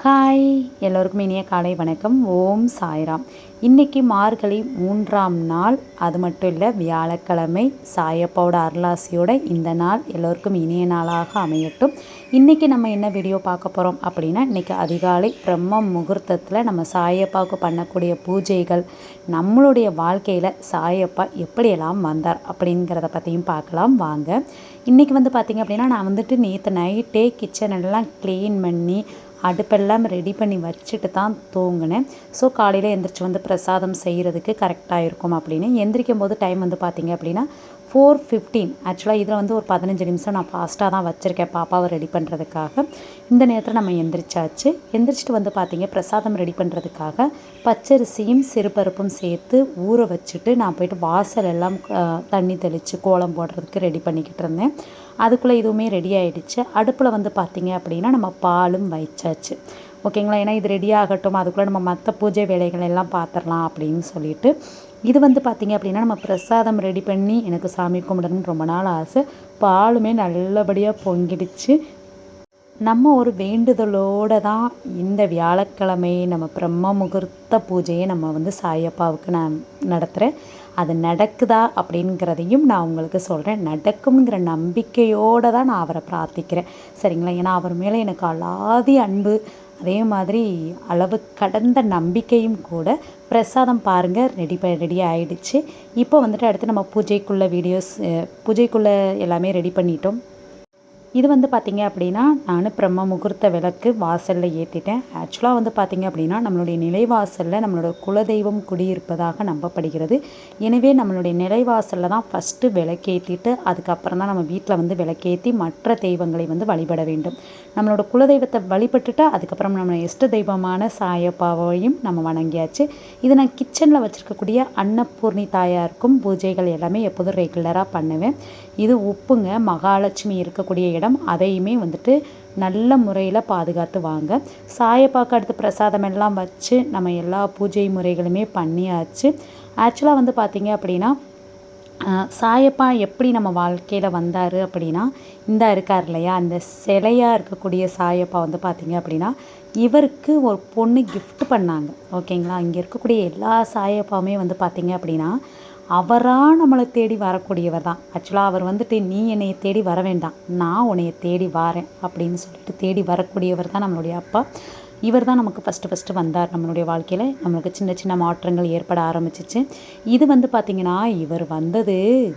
Hi எல்லோருக்கும் இனிய காலை வணக்கம். ஓம் சாய்ராம். இன்றைக்கி மார்கழி மூன்றாம் நாள். அது மட்டும் இல்லை வியாழக்கிழமை சாயப்பாவோட அருளாசியோட இந்த நாள் எல்லோருக்கும் இனிய நாளாக அமையட்டும். இன்றைக்கி நம்ம என்ன வீடியோ பார்க்க போகிறோம் அப்படின்னா இன்றைக்கி அதிகாலை பிரம்ம முகூர்த்தத்தில் நம்ம சாயப்பாவுக்கு பண்ணக்கூடிய பூஜைகள் நம்மளுடைய வாழ்க்கையில் சாயப்பா எப்படியெல்லாம் வந்தார் அப்படிங்கிறத பற்றியும் பார்க்கலாம். வாங்க. இன்றைக்கி வந்து பார்த்திங்க அப்படின்னா நான் வந்துட்டு நேற்று நைட்டே கிச்சன் எல்லாம் க்ளீன் பண்ணி அடுப்பெல்லாம் ரெடி பண்ணி வச்சுட்டு தான் தூங்கினேன். ஸோ காலையில் எந்திரிச்சு வந்து பிரசாதம் செய்கிறதுக்கு கரெக்டாக இருக்கும் அப்படின்னு. எந்திரிக்கும் போது டைம் வந்து பார்த்திங்க அப்படின்னா ஃபோர் ஃபிஃப்டீன் ஆக்சுவலாக இதில் வந்து ஒரு பதினஞ்சு நிமிஷம் நான் ஃபாஸ்ட்டாக தான் வச்சுருக்கேன். பாப்பாவை ரெடி பண்ணுறதுக்காக இந்த நேரத்தில் நம்ம எந்திரிச்சாச்சு. எந்திரிச்சிட்டு வந்து பார்த்திங்க பிரசாதம் ரெடி பண்ணுறதுக்காக பச்சரிசியும் சிறுபருப்பும் சேர்த்து ஊற வச்சுட்டு நான் போயிட்டு வாசல் எல்லாம் தண்ணி தெளித்து கோலம் போடுறதுக்கு ரெடி பண்ணிக்கிட்டு இருந்தேன். அதுக்குள்ளே இதுவுமே ரெடி ஆகிடுச்சு அடுப்பில் வந்து பார்த்திங்க அப்படின்னா நம்ம பாலும் வைச்சாச்சு. ஓகேங்களா? ஏன்னா இது ரெடி ஆகட்டும். அதுக்குள்ளே நம்ம மற்ற பூஜை வேலைகள் எல்லாம் பார்த்துடலாம் அப்படின்னு சொல்லிட்டு. இது வந்து பார்த்திங்க அப்படின்னா நம்ம பிரசாதம் ரெடி பண்ணி எனக்கு சாமி கும்பிடணும்னு ரொம்ப நாள் ஆசை. பாலுமே நல்லபடியாக பொங்கிடுச்சு. நம்ம ஒரு வேண்டுதலோடு தான் இந்த வியாழக்கிழமை நம்ம பிரம்ம முகூர்த்த பூஜையை நம்ம வந்து சாயப்பாவுக்கு நான் நடத்துகிறேன் அது நடக்குதா அப்படிங்கிறதையும் நான் உங்களுக்கு சொல்கிறேன் நடக்குங்கிற நம்பிக்கையோடு தான் நான் அவரை பிரார்த்திக்கிறேன். சரிங்களா? ஏன்னா அவர் மேலே எனக்கு அலாதி அன்பு அதே மாதிரி அளவு கடந்த நம்பிக்கையும் கூட பிரசாதம் பாருங்கள் ரெடி ப ரெடி ஆகிடுச்சு இப்போ வந்துட்டு அடுத்து நம்ம பூஜைக்குள்ளே வீடியோஸ் பூஜைக்குள்ளே எல்லாமே ரெடி பண்ணிட்டோம். இது வந்து பார்த்திங்க அப்படின்னா நான் பிரம்ம முகூர்த்த விளக்கு வாசலில் ஏற்றிட்டேன் ஆக்சுவலாக வந்து பார்த்திங்க அப்படின்னா நம்மளுடைய நிலைவாசலில் நம்மளோட குலதெய்வம் குடியிருப்பதாக நம்பப்படுகிறது. எனவே நம்மளுடைய நிலைவாசலில் தான் ஃபஸ்ட்டு விளக்கேற்றிட்டு அதுக்கப்புறம் தான் நம்ம வீட்டில் வந்து விளக்கேற்றி மற்ற தெய்வங்களை வந்து வழிபட வேண்டும். நம்மளோட குலதெய்வத்தை வழிபட்டுட்டு அதுக்கப்புறம் நம்ம இஷ்ட தெய்வமான சாயப்பாவையும் நம்ம வணங்கியாச்சு. இது நான் கிச்சனில் வச்சுருக்கக்கூடிய அன்னபூர்ணி தாயாருக்கும் பூஜைகள் எல்லாமே எப்போதும் ரெகுலராக பண்ணுவேன். இது உப்புங்க மகாலட்சுமி இருக்கக்கூடிய இடம். இடம் அதையுமே வந்துட்டு நல்ல முறையில் பாதுகாத்து வாங்க. சாயப்பாக்கு அடுத்து பிரசாதம் எல்லாம் வச்சு நம்ம எல்லா பூஜை முறைகளுமே பண்ணியாச்சு. ஆக்சுவலாக வந்து பார்த்திங்க அப்படின்னா சாயப்பா எப்படி நம்ம வாழ்க்கையில் வந்தார் அப்படின்னா இந்த இருக்கார் இல்லையா அந்த சிலையாக இருக்கக்கூடிய சாயப்பா வந்து பார்த்திங்க அப்படின்னா இவருக்கு ஒரு பொண்ணு கிஃப்ட் பண்ணாங்க. ஓகேங்களா இங்கே இருக்கக்கூடிய எல்லா சாயப்பாவுமே வந்து பார்த்திங்க அப்படின்னா அவராக நம்மளை தேடி வரக்கூடியவர் தான். ஆக்சுவலாக அவர் வந்துட்டு நீ என்னையை தேடி வர வேண்டாம். நான் உன்னைய தேடி வரேன். அப்படின்னு சொல்லிட்டு தேடி வரக்கூடியவர் தான் நம்மளுடைய அப்பா. இவர் தான் நமக்கு ஃபஸ்ட்டு ஃபஸ்ட்டு வந்தார் நம்மளுடைய வாழ்க்கையில். நம்மளுக்கு சின்ன சின்ன மாற்றங்கள் ஏற்பட ஆரம்பிச்சிச்சு. இது வந்து பார்த்திங்கன்னா இவர் வந்தது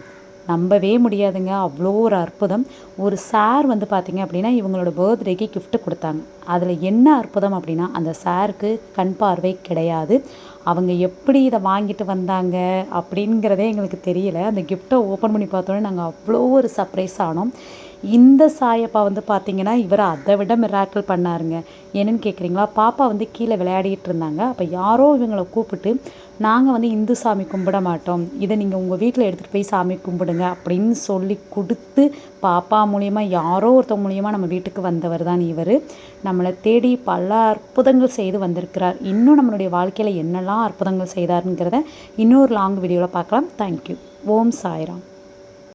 நம்பவே முடியாதுங்க. அவ்வளோ ஒரு அற்புதம். ஒரு சார் வந்து பார்த்திங்க அப்படின்னா இவங்களோட பர்த்டேக்கு கிஃப்ட்டு கொடுத்தாங்க. அதில் என்ன அற்புதம் அப்படின்னா அந்த சாருக்கு கண் பார்வை கிடையாது. அவங்க எப்படி இதை வாங்கிட்டு வந்தாங்க அப்படிங்கிறதே எங்களுக்கு தெரியல. அந்த கிஃப்ட்டை ஓப்பன் பண்ணி பார்த்தோன்னே நாங்கள் அவ்வளோ ஒரு சர்ப்ரைஸ் ஆனோம். இந்த சாயப்பா வந்து பார்த்திங்கன்னா இவர் அதை விட மிராக்கிள் பண்ணாருங்க. என்னென்னு கேட்குறீங்களா பாப்பா வந்து கீழே விளையாடிட்டு இருந்தாங்க. அப்போ யாரோ இவங்களை கூப்பிட்டு நாங்கள் வந்து இந்து சாமி கும்பிட மாட்டோம். இதை நீங்கள் உங்கள் வீட்டில் எடுத்துகிட்டு போய் சாமி கும்பிடுங்க அப்படின்னு சொல்லி கொடுத்து பாப்பா மூலியமாக யாரோ ஒருத்தவங்க மூலியமாக நம்ம வீட்டுக்கு வந்தவர் தான் இவர். நம்மளை தேடி பல அற்புதங்கள் செய்து வந்திருக்கிறார். இன்னும் நம்மளுடைய வாழ்க்கையில் என்னெல்லாம் அற்புதங்கள் செய்தாருங்கிறத இன்னொரு லாங் வீடியோவில் பார்க்கலாம். Thank you Om Sairam.